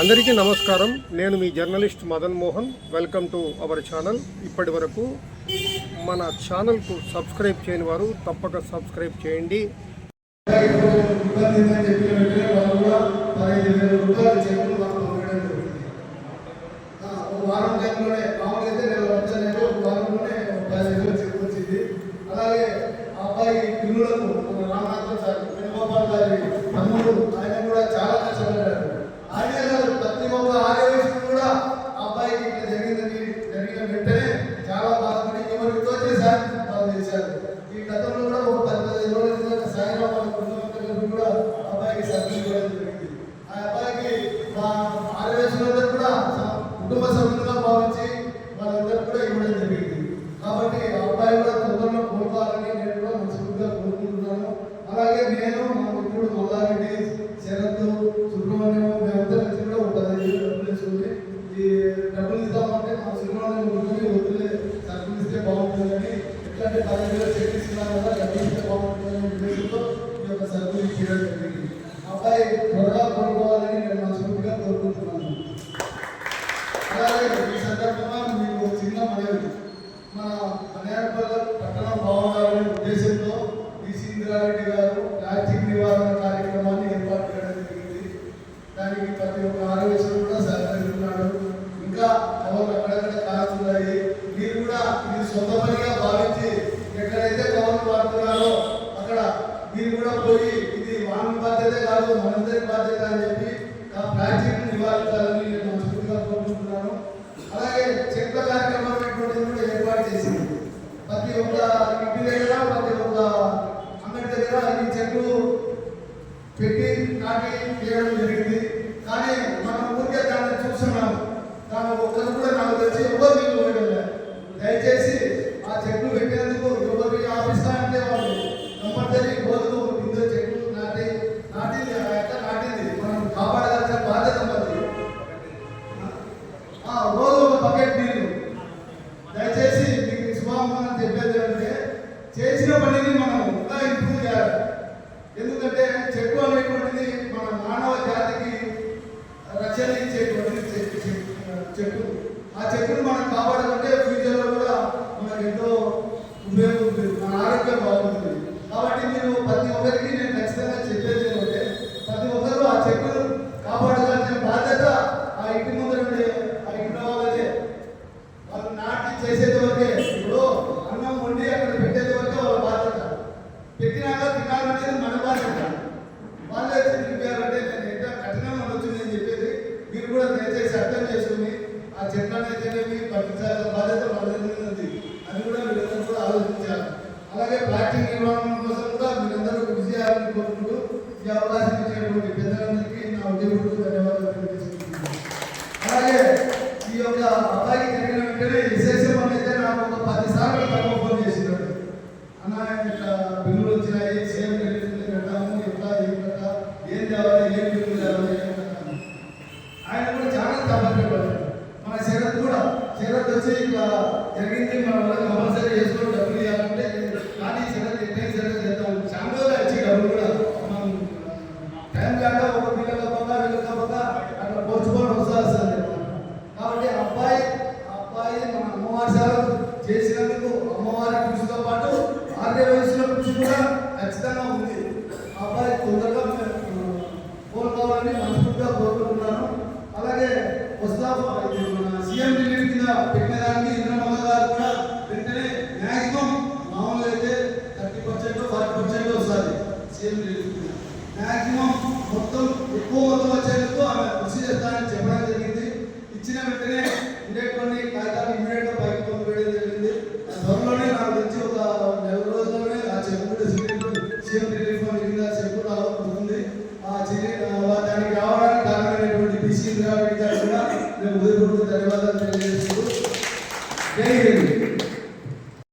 అందరికీ నమస్కారం. నేను మీ journalist Madan Mohan. Welcome to our channel. ఇప్పటి వరకు మన ఛానల్కు సబ్స్క్రైబ్ చేయని వారు తప్పక సబ్స్క్రైబ్ చేయండి. వారం టైంలోనే మామూలుగా అయితే వచ్చానంటే ఒక వారంలోనే పదిహేను చెక్ వచ్చింది అలాగే అబ్బాయి పిల్లలకు రామనాథం సార్ వేణుగోపాల్ గారి తమ్ముడు ఆ అబ్బాయికి సర్జరీ కూడా జరిగింది ఆ అబ్బాయికి మా ఆర్యవేశంలో కూడా స- కుటుంబ సభ్యులుగా భావించి వాళ్ళందరూ కూడా ఇవ్వడం జరిగింది కాబట్టి ఆ అబ్బాయి కూడా తొందరలో కోరుకోవాలని నేను కూడా మనస్ఫూర్తిగా కోరుకుంటున్నాను అలాగే నేను మా మిత్రుడు మల్లారెడ్డి శరత్ సుబ్రహ్మణ్యం మేమంతా కలిసి కూడా ఒక పదిహేను వేలు డబ్బులు వేసుకుని ఈ డబ్బులు ఇద్దామంటే మా సుబ్రహ్మణ్యం ఉంటుంది వదిలే డబ్బులు ఇస్తే బాగుంటుందని ఎట్లాంటి పదిహేను వేలు చెక్ ఇస్తున్నాను కదా డబ్బులు ఇస్తే బాగుంటుందని ఉద్దేశంతో ఈ యొక్క సరుకులు ఇవ్వడం జరిగింది ఆ అబ్బాయి త్వరగా కోరుకోవాలని నేను మనస్ఫూర్తిగా కోరుకుంటున్నాను అలాగే ఈ సందర్భంగా మీకు ఒక చిన్న మనవి. మన మనేరపల్లి పట్టణం బాగుండాలనే ఉద్దేశంతో బీసీ ఇందిరారెడ్డి గారు ప్లాస్టిక్ నివారణ కార్యక్రమాన్ని ఏర్పాటు చేయడం జరిగింది. దానికి ప్రతి ఒక్క ఆరోగ్యం కూడా సహకరిస్తున్నాడు. ఇంకా కవర్లు అక్కడక్కడ కాస్తున్నాయి మీరు కూడా మీరు సొంత పనిగా భావించి ఎక్కడైతే కవర్లు వాడుతున్నారో అక్కడ మీరు కూడా పోయి ఇది వాని బాధ్యత కాదు మనందరి బాధ్యత అని చెప్పి ఆ ప్లాస్టిక్ నివారించాలని నేను మనస్ఫూర్తిగా కోరుకుంటున్నాను అలాగే చెట్ల కార్యక్రమం అనేటువంటిది కూడా ఏర్పాటు చేసింది ప్రతి ఒక్క ఇంటి దగ్గర ప్రతి ఒక్క అంగడి దగ్గర ఈ చెట్లు పెట్టి నాటి తీయడం జరిగింది. కానీ మనం ఊరికే దాన్ని చూస్తున్నాము. దాని ఒక్కరు కూడా నాకు తెలిసి ఎవరు నీళ్ళు పోయడం లేదు దయచేసి ఆ చెట్లు పెట్టేందుకు ఎవరికి ఆఫీస్తా అంటే వాళ్ళు కంపల్సరీ రోజు ఒక చెట్లు నాటి నాటింది ఆ యొక్క నాటింది? మనం కాపాడాల్సిన బాధ్యత మనది ఆ రోజు ఒక బకెట్ నీళ్ళు. దయచేసి మీకు శుభాకాంక్షలు చెప్పేది అంటే చేసిన పనిని మనం ఇంకా ఇంప్రూవ్ చేయాలి ఎందుకంటే చెట్టు అనేటువంటిది మన మానవ జాతికి రక్షణ ఇచ్చేటువంటి చెట్టు చెట్టు ఆ చెట్టును మనం కాపాడాలంటే ఫ్యూచర్లో కూడా మనకు ఎంతో ఉపయోగం ఉంటుంది మన ఆరోగ్యం బాగుంటుంది. కాబట్టి మీరు ప్రతి ఒక్కరికి నేను ఖచ్చితంగా చెప్పేది ఏంటంటే ప్రతి ఒక్కరూ ఆ చెట్టును కాపాడాల్సిన బాధ్యత ఆ ఇంటి ముందర ఉండే ఆ ఇంట్లో వాళ్ళదే వాళ్ళు నాటి చేసేది వరకే ఇప్పుడు అన్నం వండి అక్కడ పెట్టేది వరకే వాళ్ళ బాధ్యత. పెట్టినాక తినాలనేది మన బాధ్యత. వాళ్ళే తిరిగారంటే నేను ఎంత కఠినంగా ఉండొచ్చు అని చెప్పేది మీరు కూడా దయచేసి అర్థం చేసుకుని ఆ చెట్లను అయితేనేమి పట్టించాల్సిన బాధ్యత వాళ్ళ మీద ఉంది అది కూడా మీరందరూ కూడా ఆలోచించాలి. అలాగే పార్టీ నిర్వహణ కోసం కూడా మీరందరూ కృషి చేయాలని కోరుకుంటూ ఈ అవకాశం ఇచ్చినటువంటి పెద్దలందరికీ నా ఉద్యోగులకు ధన్యవాదాలు తెలియజేసుకుంటున్నాను. అలాగే ఈ యొక్క అబ్బాయి జరిగిన వెంటనే విశేషం అయితే నాకు ఒక పది సార్లు తక్కువ ఫోన్ చేసినాడు. అన్న ఇట్లా బిల్లులు వచ్చినాయి సేమ్ రిలీజ్ పెట్టాము ఎట్లా ఏం కథ ఏం తేవాలి భార్య వయసులో కృషి కూడా ఖచ్చితంగా ఉంది. అబ్బాయి తొందరగా కోరుకోవాలని మనస్ఫూర్తిగా కోరుకుంటున్నాను. అలాగే వస్తాపు సీఎం రిలీఫ్ కింద పెట్టిన దానికి ఇంద్రమల్ల గారు కూడా వెంటనే మ్యాక్సిమం మామూలుగా అయితే థర్టీ పర్సెంట్ ఫార్టీ పర్సెంట్ వస్తుంది సీఎం రిలీఫ్ కింద. మ్యాక్సిమం మొత్తం ఎక్కువ మొత్తం వచ్చేందుకు ఆమె కృషి చేస్తానని చెప్పడం జరిగింది. ఇచ్చిన వెంటనే శ్రీరామ్ రెడ్డి గారు కూడా మేము ఉదయపూర్వక ధన్యవాదాలు